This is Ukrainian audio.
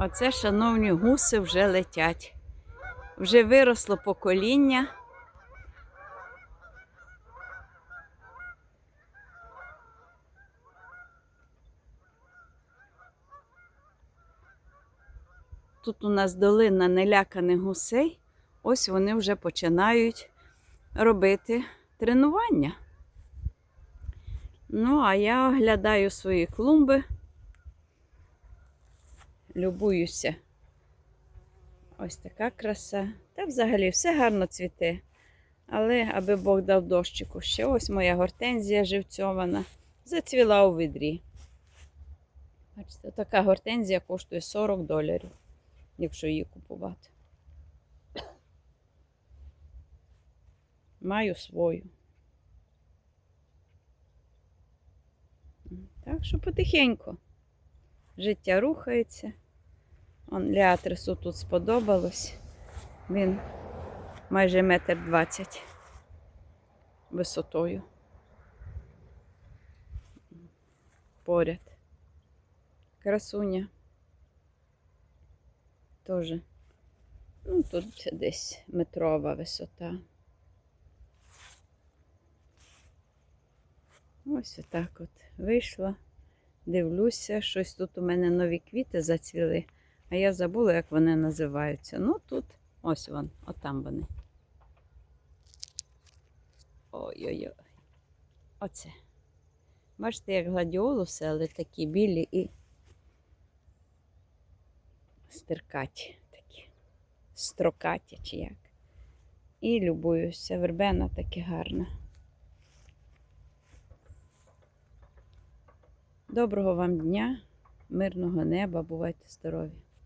Оце, шановні, гуси вже летять. Вже виросло покоління. Тут у нас долина неляканих гусей. Ось вони вже починають робити тренування. Ну, а я оглядаю свої клумби, любуюся. Ось така краса. Та взагалі все гарно цвіте. Але аби Бог дав дощику ще. Ось моя гортензія живцьована. Зацвіла у відрі. Бачите, така гортензія коштує 40 доларів, якщо її купувати. Маю свою. Так що потихеньку. Життя рухається. Он Леатрису тут сподобалось. Він майже метр двадцять висотою. Поряд. Красуня. Тоже. Ну, тут десь метрова висота. Ось отак от вийшла. Дивлюся, щось тут у мене нові квіти зацвіли, а я забула, як вони називаються. Ну тут, ось вон, отам вони. Ой-ой-ой. Оце. Бачите, як гладіолуси, але такі білі і стиркаті такі. Строкаті чи як. І любуюся. Вербена таки гарна. Доброго вам дня, мирного неба, бувайте здорові!